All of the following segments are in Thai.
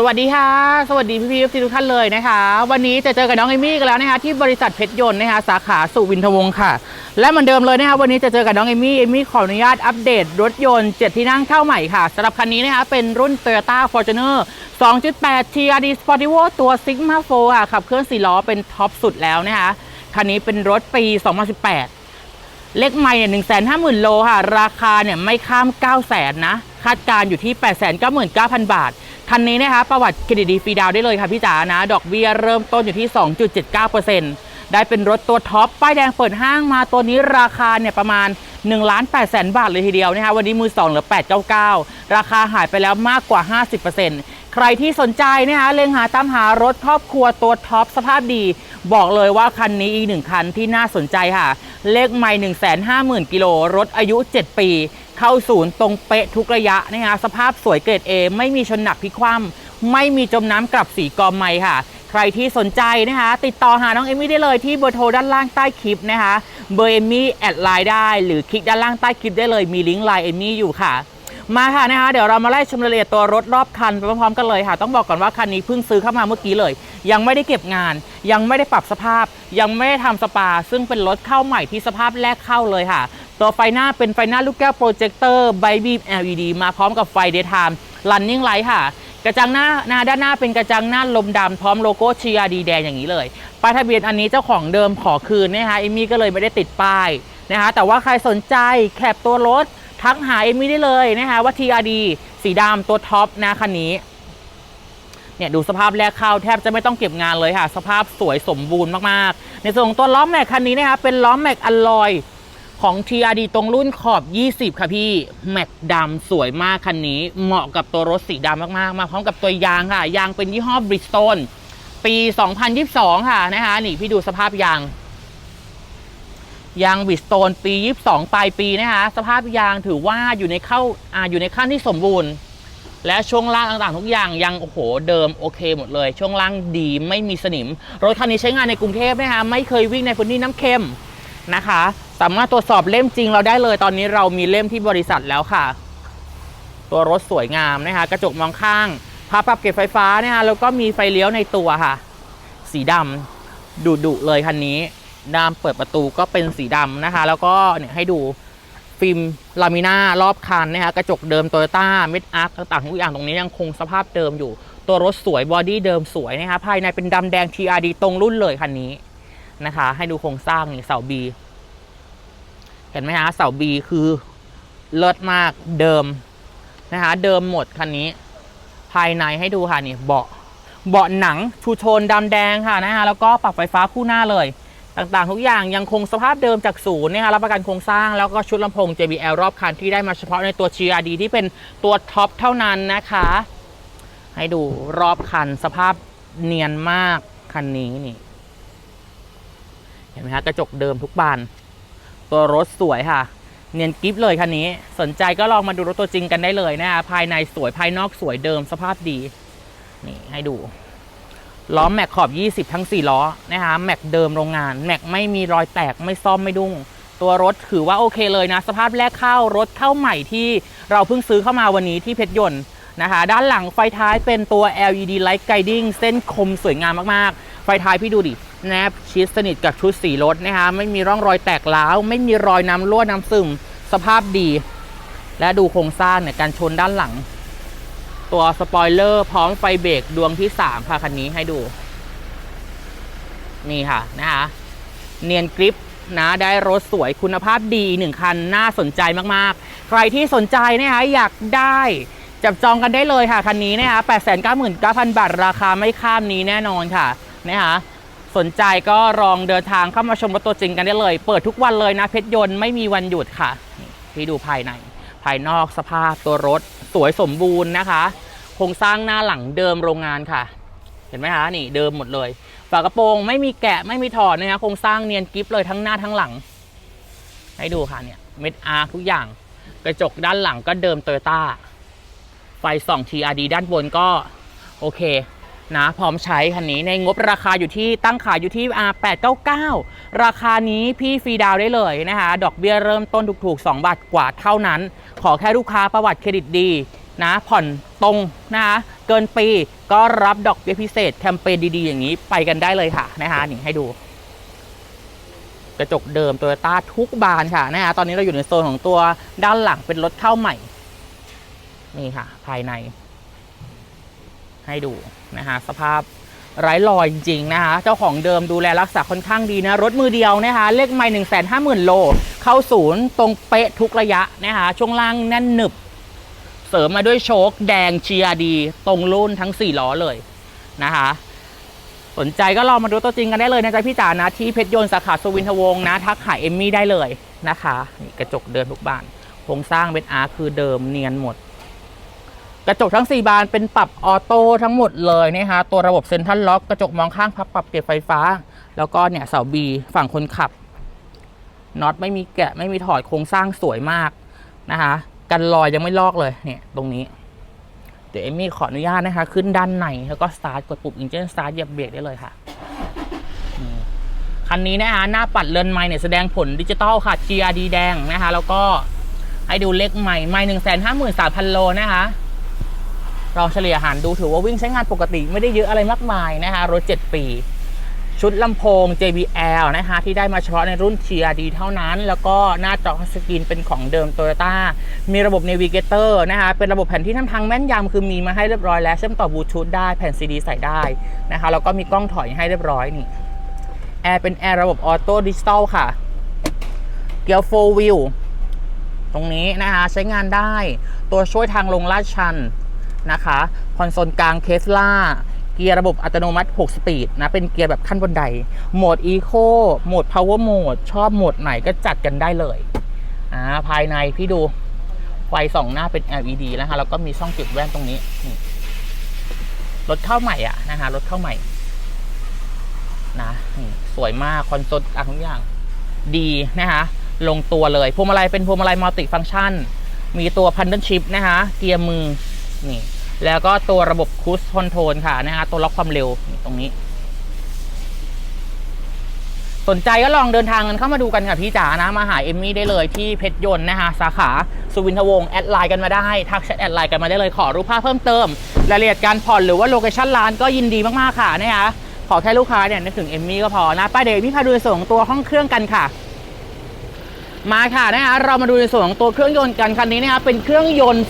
สวัสดีค่ะ สวัสดีพี่พี่ทุกท่านเลยนะคะ วันนี้จะเจอกับน้องเอมี่กันแล้วนะคะ ที่บริษัทเพชรยนต์นะคะสาขาสุวินทวงศ์ค่ะ และเหมือนเดิมเลยนะคะวันนี้จะเจอกับน้องเอมี่เอมี่ขออนุญาตอัปเดตรถยนต์7ที่นั่งเข้าใหม่ค่ะสำหรับคันนี้นะคะเป็นรุ่น Toyota Fortuner 2.8 TRD Sportivo ตัว Sigma 4ค่ะขับเคลื่อน4ล้อเป็นท็อปสุดแล้วนะคะคันนี้เป็นรถปี 2018 เลขไม่เนี่ยหนึ่งแสนห้าหมื่นโลค่ะ ราคาเนี่ยไม่ข้าม 9 0 0แสนนะคาดการณ์อยู่ที่ 8 9 9 9 0 0 บาท คันนี้นะคะประวัติเครดิตดีฟรีดาวได้เลยค่ะพี่จ๋านะ ดอกเบี้ยเริ่มต้นอยู่ที่ 2.79%ได้เป็นรถตัวท็อป ป้ายแดงเปิดห้างมาตัวนี้ราคาเนี่ยประมาณ1ล้าน8แสนบาทเลยทีเดียวนะคะวันนี้มือ2เหลือ 899 ราคาหายไปแล้วมากกว่า 50%ใครที่สนใจนะคะเล็งหาตามหารถครอบครัวตัวท็อปสภาพดี บอกเลยว่าคันนี้อีกหนึ่งคันที่น่าสนใจค่ะ เลขไม่1 5 0 0 0 0กิโลรถอายุ 7 ปี เข้าศูนย์ตรงเป๊ะทุกระยะนะคะสภาพสวยเกรด A ไม่มีชนหนักพิคว่ำไม่มีจมน้ำกลับสีกอมไม้ค่ะ ใครที่สนใจนะคะ ติดต่อหาน้องเอมี่ได้เลยที่เบอร์โทรด้านล่างใต้คลิปนะคะ เบอร์เอมี่แอดไลน์ได้หรือคลิกด้านล่างใต้คลิปได้เลยมีลิงก์ไลน์เอมี่อยู่ค่ะมาค่ะนะคะเดี๋ยวเรามาไล่ชมรายละเอียดตัวรถรอบคันไปพร้อมๆกันเลยค่ะ ต้องบอกก่อนว่าคันนี้เพิ่งซื้อเข้ามาเมื่อกี้เลย ยังไม่ได้เก็บงาน ยังไม่ได้ปรับสภาพ ยังไม่ได้ทำสปา ซึ่งเป็นรถเข้าใหม่ที่สภาพแรกเข้าเลยค่ะ ตัวไฟหน้าเป็นไฟหน้าลูกแก้วโปรเจคเตอร์ไบบีม LED มาพร้อมกับไฟเดย์ไทม์ลันนิ่งไลท์ค่ะ กระจังหน้าหน้าด้านหน้าเป็นกระจังหน้าลมดำพร้อมโลโก้ TRD แดงอย่างนี้เลยป้ายทะเบียนอันนี้เจ้าของเดิมขอคืนนะคะเอมี่ก็เลยไม่ได้ติดป้ายนะคะแต่ว่าใครสนใจแคปตัวรถทักหาเอมี่ได้เลยนะคะว่า TRD สีดำตัวท็อปนะคันนี้เนี่ยดูสภาพแรกเข้าแทบจะไม่ต้องเก็บงานเลยค่ะ สภาพสวยสมบูรณ์มากๆ ในส่วนของตัวล้อแม็กคันนี้นะคะเป็นล้อแม็กอลลอย ของ TRD ตรงรุ่นขอบ 20 ค่ะพี่ แม็กดำสวยมากคันนี้ เหมาะกับตัวรถสีดำมากๆ มาพร้อมกับตัวยางค่ะ ยางเป็นยี่ห้อบริสโตนปี 2022 ค่ะนะคะนี่พี่ดูสภาพยาง ยางบิสโตนปี 22 ปลายปีนะคะสภาพยางถือว่าอยู่ในเข้าอ่าอยู่ในขั้นที่สมบูรณ์ และช่วงล่างต่างๆ ทุกอย่างยังโอ้โหเดิมโอเคหมดเลย ช่วงล่างดีไม่มีสนิม รถคันนี้ใช้งานในกรุงเทพนะคะไม่เคยวิ่งในพื้นที่น้ำเค็มนะคะ สามารถตรวจสอบเล่มจริงเราได้เลย ตอนนี้เรามีเล่มที่บริษัทแล้วค่ะ ตัวรถสวยงามนะคะกระจกมองข้างพาปรับเก็บไฟฟ้านะคะแล้วก็มีไฟเลี้ยวในตัวค่ะ สีดำดุดุเลยคันนี้ด้ามเปิดประตูก็เป็นสีดำนะคะ แล้วก็เนี่ยให้ดูฟิล์มลามิน่ารอบคันนะคะกระจกเดิมโตโยต้าเม็ดอาร์คต่างๆทุกอย่างตรงนี้ยังคงสภาพเดิมอยู่ ตัวรถสวยบอดี้เดิมสวยนะคะภายในเป็นดำแดง TRD ตรงรุ่นเลยคันนี้นะคะ ให้ดูโครงสร้างนี่เสาบี เห็นไหมฮะเสาบีคือเลิศมากเดิมนะคะเดิมหมดคันนี้ ภายในให้ดูค่ะนี่เบาะเบาะหนังชูโทนดำแดงค่ะนะคะแล้วก็ปรับไฟฟ้าคู่หน้าเลย ต่างๆ ทุกอย่างยังคงสภาพเดิมจากศูนย์นะคะรับประกันโครงสร้างแล้วก็ชุดลำโพง JBL รอบคันที่ได้มาเฉพาะในตัว GRD ที่เป็นตัวท็อปเท่านั้นนะคะ ให้ดูรอบคันสภาพเนียนมากคันนี้นี่ เห็นไหมคะกระจกเดิมทุกบาน ตัวรถสวยค่ะ เนียนกิฟเลยคันนี้ สนใจก็ลองมาดูรถตัวจริงกันได้เลยนะคะภายในสวยภายนอกสวยเดิมสภาพดี นี่ให้ดู ล้อแม็กขอบ 20 ทั้ง 4 ล้อนะคะแม็กเดิมโรงงาน แม็กไม่มีรอยแตกไม่ซ่อมไม่ดุ้งตัวรถถือว่าโอเคเลยนะ สภาพแรกเข้ารถเข้าใหม่ที่เราเพิ่งซื้อเข้ามาวันนี้ที่เพชรยนต์นะคะด้านหลังไฟท้ายเป็นตัว LED Light Guiding เส้นคมสวยงามมาก ๆ ไฟท้ายพี่ดูดิ แนบชิดสนิทกับชุดสีรถนะคะไม่มีร่องรอยแตกร้าวไม่มีรอยน้ำรั่วน้ำซึมสภาพดี และดูโครงสร้างเนี่ยการชนด้านหลัง ตัวสปอยเลอร์พร้อมไฟเบรกดวงที่3ค่ะคันนี้ให้ดู นี่ค่ะนะคะเนียนกริปนะได้รถสวยคุณภาพดีหนึ่งคันน่าสนใจมากๆ ใครที่สนใจนะคะอยากได้จับจองกันได้เลยค่ะ คันนี้นะคะ899,000 บาท ราคาไม่ข้ามนี้แน่นอนค่ะนะคะ สนใจก็ลองเดินทางเข้ามาชมรถตัวจริงกันได้เลย เปิดทุกวันเลยนะเพชรยนต์ไม่มีวันหยุดค่ะนี่ที่ดูภายใน ภายนอกสภาพตัวรถสวยสมบูรณ์นะคะโครงสร้างหน้าหลังเดิมโรงงานค่ะ เห็นไหมคะนี่เดิมหมดเลย ฝากระโปรงไม่มีแกะไม่มีถอดนะคะโครงสร้างเนียนกริฟเลยทั้งหน้าทั้งหลัง ให้ดูค่ะเนี่ยเม็ดอาร์ทุกอย่าง กระจกด้านหลังก็เดิมโตโยต้าไฟส่อง TRD ด้านบนก็โอเค นะพร้อมใช้คันนี้ในงบราคาอยู่ที่ตั้งขายอยู่ที่ R899 ราคานี้พี่ฟรีดาวได้เลยนะคะดอกเบี้ยเริ่มต้นถูกๆ 2 บาทกว่าเท่านั้น ขอแค่ลูกค้าประวัติเครดิตดีนะผ่อนตรงนะคะเกินปีก็รับดอกเบี้ยพิเศษแคมเปญดีๆ อย่างนี้ไปกันได้เลยค่ะนะคะนี่ให้ดู กระจกเดิมโตโยต้าทุกบานค่ะนะคะตอนนี้เราอยู่ในโซนของตัวด้านหลังเป็นรถเข้าใหม่ นี่ค่ะ ภายใน ให้ดูนะคะสภาพไร้รอยจริงๆนะคะเจ้าของเดิมดูแลรักษาค่อนข้างดีนะ รถมือเดียวนะคะ เลขไม่หนึ่งแสนห้าหมื่นโล เข้าศูนย์ตรงเป๊ะทุกระยะนะคะ ช่วงล่างแน่นหนึบ เสริมมาด้วยโชคแดงเชียร์ดี ตรงรุ่นทั้ง 4 ล้อเลยนะคะสนใจก็ลองมาดูตัวจริงกันได้เลยนะจ๊ะพี่จ๋านะที่เพชรยนต์สาขาสุวินทวงศ์นะ ทักหาเอมมี่ได้เลยนะคะนี่กระจกเดิมทุกบ้านโครงสร้างเป็นอาร์คือเดิมเนียนหมด กระจกทั้ง 4 บานเป็นปรับออโต้ทั้งหมดเลยนะคะตัวระบบเซ็นทรัลล็อกกระจกมองข้างพับปรับเก็บไฟฟ้า แล้วก็เนี่ยเสาบีฝั่งคนขับน็อตไม่มีแกะไม่มีถอดโครงสร้างสวยมากนะคะกันรอยยังไม่ลอกเลยเนี่ยตรงนี้ เดี๋ยวเอมี่ขออนุญาตนะคะ ขึ้นด้านในแล้วก็สตาร์ทกดปุ่มอินเจนสตาร์ทเหยียบเบรกได้เลยค่ะคันนี้นะคะหน้าปัดเรือนไม้เนี่ยแสดงผลดิจิตอลค่ะ GRD แดงนะคะ แล้วก็ให้ดูเลขใหม่ไม่หนึ่งแสนห้าหมื่นสามพันโลนะคะ ลองเฉลี่ยหารดูถือว่าวิ่งใช้งานปกติไม่ได้เยอะอะไรมากมายนะคะรถ 7 ปี ชุดลำโพง JBL นะคะที่ได้มาเฉพาะในรุ่น TRD เท่านั้น แล้วก็หน้าจอทัชสกรีนเป็นของเดิม Toyota มีระบบ Navigator นะคะเป็นระบบแผนที่นำทางแม่นยำคือมีมาให้เรียบร้อยแล้วเชื่อมต่อบลูทูธได้แผ่น CD ใส่ได้นะคะแล้วก็มีกล้องถอยให้เรียบร้อยนี่แอร์เป็นแอร์ระบบออโต้ดิจิตอลค่ะเกียร์โฟวิลตรงนี้นะคะใช้งานได้ตัวช่วยทางลงลาดชัน นะคะคอนโซลกลางเคสลาเกียร์ระบบอัตโนมัติ 6 สปีดนะ เป็นเกียร์แบบขั้นบนได โหมด Eco โหมด Power Mode ชอบโหมดไหนก็จัดกันได้เลยอ่าภายในพี่ดูไฟสองหน้าเป็น LED นะคะแล้วก็มีช่องเก็บแว่นตรงนี้รถเข้าใหม่อะนะคะรถเข้าใหม่นะสวยมากคอนโซลอะทุกอย่าง ดีนะคะลงตัวเลยพวงมาลัยเป็นพวงมาลัยมัลติฟัง c t ชัน มีตัวพันเดิลชิพนะคะเกียร์มือนี่ แล้วก็ตัวระบบคูสคอนโทรลค่ะนะคะตัวล็อกความเร็วตรงนี้ สนใจก็ลองเดินทางกันเข้ามาดูกันค่ะพี่จ๋านะ มาหาเอมมี่ได้เลยที่เพชรยนต์นะคะสาขาสุวินทวงศ์แอดไลน์กันมาได้ทักแชทแอดไลน์กันมาได้เลยขอรูปภาพเพิ่มเติมรายละเอียดการผ่อนหรือว่าโลเคชั่นร้านก็ยินดีมากๆค่ะนะคะขอแค่ลูกค้าเนี่ยนึกถึงเอมมี่ก็พอนะป้าเดี๋ยวเอมมี่พาดูในส่วนของตัวห้องเครื่องกันค่ะ มาค่ะนะคะเรามาดูในส่วนของตัวเครื่องยนต์กันคันนี้นะคะเป็นเครื่องยนต์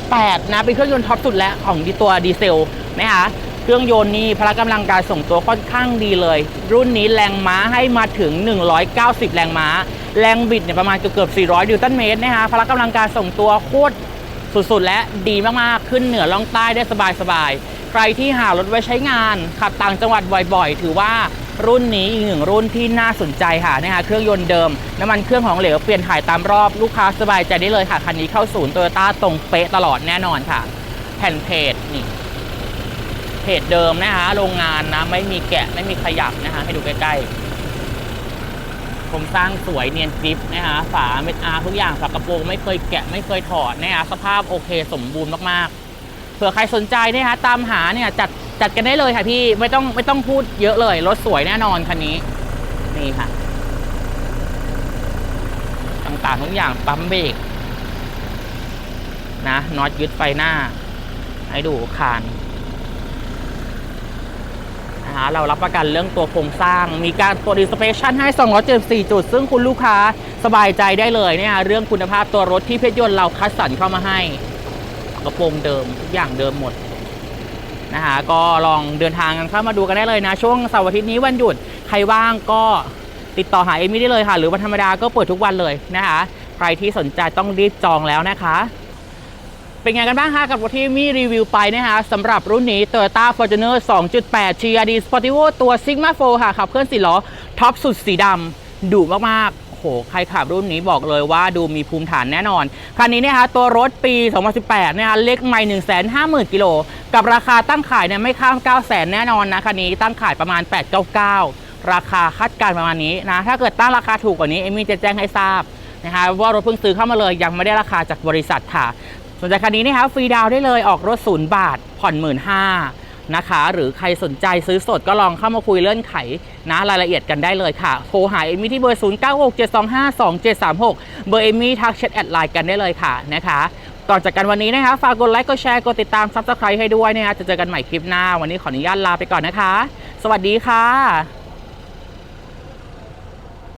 2.8 นะเป็นเครื่องยนต์ท็อปสุดแล้วของดีตัวดีเซลนะคะเครื่องยนต์นี่พละกำลังการส่งตัวค่อนข้างดีเลย รุ่นนี้แรงม้าให้มาถึง 190 แรงม้า แรงบิดเนี่ยประมาณเกือบ400 นิวตันเมตรนะคะพละกำลังการส่งตัวโคตรสุดๆ และดีมากๆ ขึ้นเหนือล่องใต้ได้สบายๆ ใครที่หารถไว้ใช้งานขับต่างจังหวัดบ่อยๆ ถือว่า รุ่นนี้อีกหนึ่งรุ่นที่น่าสนใจค่ะนะคะเครื่องยนต์เดิม น้ำมันเครื่องของเหลวเปลี่ยนถ่ายตามรอบลูกค้าสบายใจได้เลยค่ะ คันนี้เข้าศูนย์โตโยต้าตรงเป๊ะตลอดแน่นอนค่ะ แผ่นเพจนี่เพจเดิมนะคะโรงงานนะไม่มีแกะไม่มีขยับนะคะให้ดูใกล้ๆโครงสร้างสวยเนียนกริปนะคะฝาเม็ดอาร์ทุกอย่างฝากระโปรงไม่เคยแกะไม่เคยถอดนะคะสภาพโอเคสมบูรณ์มากๆเผื่อใครสนใจนะคะตามหาเนี่ยจัด จัดกันได้เลยค่ะพี่ไม่ต้องไม่ต้องพูดเยอะเลยรถสวยแน่นอนคันนี้ นี่ค่ะ ต่างๆทุกอย่างปั๊มเบรกนะน็อตยึดไฟหน้า ให้ดูคานนะคะเรารับประกันเรื่องตัวโครงสร้าง มีการตัวดิสเพชันให้ 274 จุด ซึ่งคุณลูกค้าสบายใจได้เลยเนี่ยเรื่องคุณภาพตัวรถที่เพชรยนต์เราคัดสรรเข้ามาให้กระโปรงเดิมทุกอย่างเดิมหมด นะคะก็ลองเดินทางกันเข้ามาดูกันได้เลยนะ ช่วงเสาร์อาทิตย์นี้วันหยุดใครว่างก็ติดต่อหาเอมี่ได้เลยค่ะ หรือวันธรรมดาก็เปิดทุกวันเลยนะคะใครที่สนใจต้องรีบจองแล้วนะคะ เป็นไงกันบ้างคะกับรถที่มีรีวิวไปนะคะสำหรับรุ่นนี้ Toyota Fortuner 2.8 GRD Sportivo ตัว Sigma 4ค่ะขับเคลื่อน4ล้อท็อปสุดสีดำดุมากๆโอ้โหใครขับรุ่นนี้บอกเลยว่าดูมีภูมิฐานแน่นอน คันนี้นะคะตัวรถปี 2018นะคะเล็กไม่150,000กิโล กับราคาตั้งขายเนี่ยไม่ข้าม 900,000แน่นอนนะคันนี้ตั้งขายประมาณ 899 ราคาคาดการประมาณนี้นะ ถ้าเกิดตั้งราคาถูกกว่านี้เอมี่จะแจ้งให้ทราบนะคะว่ารถเพิ่งซื้อเข้ามาเลยยังไม่ได้ราคาจากบริษัทค่ะ สนใจคันนี้นะคะฟรีดาวได้เลยออกรถศูนย์บาท ผ่อนหมื่นห้านะคะ หรือใครสนใจซื้อสดก็ลองเข้ามาคุยเลื่อนไขนะรายละเอียดกันได้เลยค่ะ โทรหาเอมี่ที่เบอร์ 0 9 6 7 2 5 2 7 3 6 เบอร์เอมี่ทักแชทแอดไลน์กันได้เลยค่ะนะคะ ก่อนจากกันวันนี้นะคะฝากกดไลค์กดแชร์กดติดตาม Subscribe ให้ด้วยนะคะจะเจอกันใหม่คลิปหน้า วันนี้ขออนุญาตลาไปก่อนนะคะ สวัสดีค่ะ